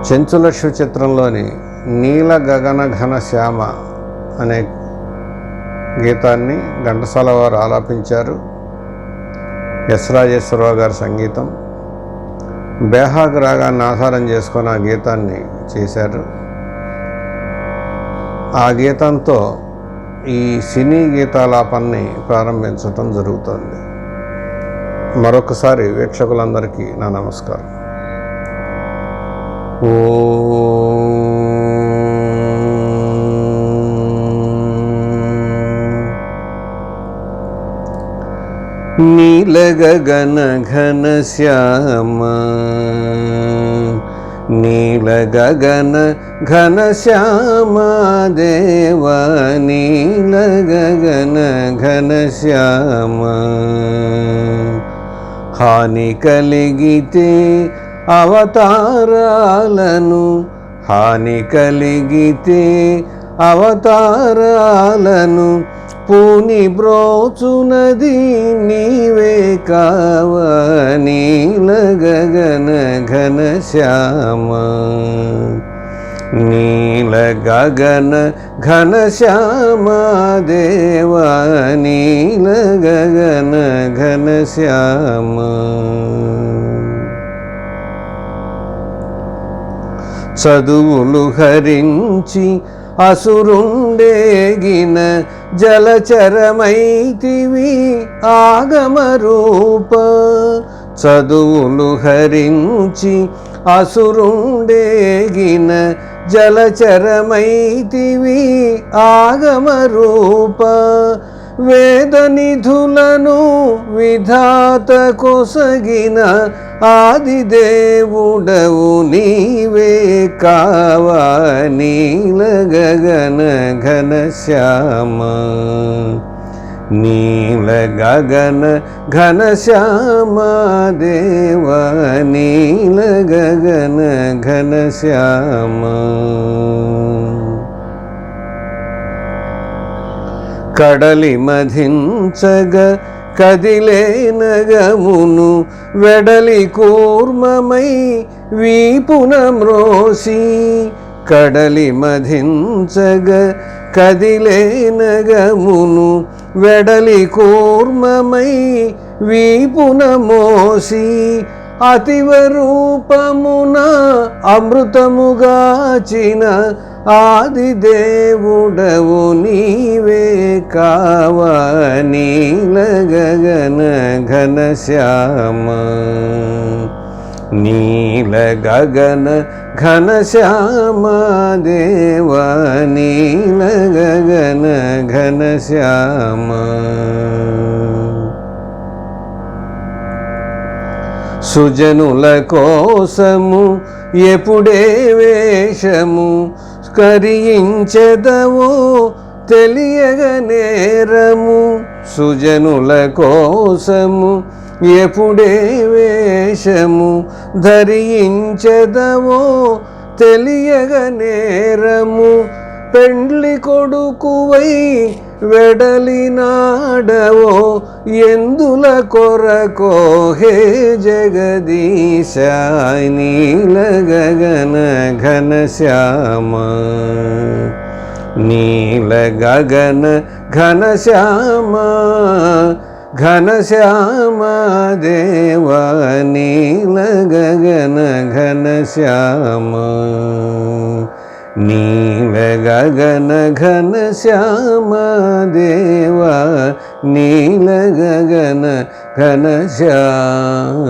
చెంచులషు చిత్రంలోని నీల గగన ఘన శ్యామ అనే గీతాన్ని ఘంటసాల వారు ఆలాపించారు. ఎస్ రాజేశ్వరరావు గారి సంగీతం. బేహాగ్ రాగాన్ని ఆధారం చేసుకొని ఆ గీతాన్ని చేశారు. ఆ గీతంతో ఈ సినీ గీతాలాపాన్ని ప్రారంభించటం జరుగుతుంది. మరొకసారి వీక్షకులందరికీ నా నమస్కారం. नीलगगनघनश्याम ो। नीलगनघनश्याम नीलगनघनश्यामदेवा हानि कलिगिते అవతారాలను హాని కలిగితే అవతారాలను పూని బ్రోచునది నీవే కావనీల గగన ఘన శ్యామ. నీల గగన ఘన శ్యామ దేవ నీల గగన ఘన శ్యామ. చదువులు హరించి అసురుండేగిన జలచరమైతివి ఆగమరూప. చదువులు హరించి అసురుండేగిన జలచరమైతివి ఆగమరూప. వేద నిధులను విధాత కొసగిన ఆదిదేవుడవు నీవే కావా నీల గగన ఘన శ్యామ. నీల గగన ఘన శ్యామ దేవ నీల గగన ఘన శ్యామ. కడలి మధించగ కదిలే నగమును వెడలి కూర్మమై వీపున మ్రోసి కడలి మధించగ కదిలే నగమును వెడలి కూర్మమై వీపున మోసి అతివ రూపమున అమృతముగాచిన ఆదిదేవుడవు నీవే కావా నీల గగన ఘన శ్యామ. నీల గగన ఘన శ్యామ దేవ నీల గగన ఘన శ్యామ. సుజనుల కోసము ఎప్పుడే వేషము కరించెదవో తెలియగ నేరము. సుజనుల కోసము ఎప్పుడే వేషము ధరించెదవో తెలియగ నేరము. పెండ్లి కొడుకువై వెడలినాడవో ఎందుల కొరకో హే జగదీశ నీల గగన ఘన శ్యామ? నీల గగన ఘన శ్యామ ఘన శ్యామ దేవా నీల గగన ఘన శ్యామ. నీల గగన ఘన శ్యామ దేవా నీల గగన ఘన శ్యామ.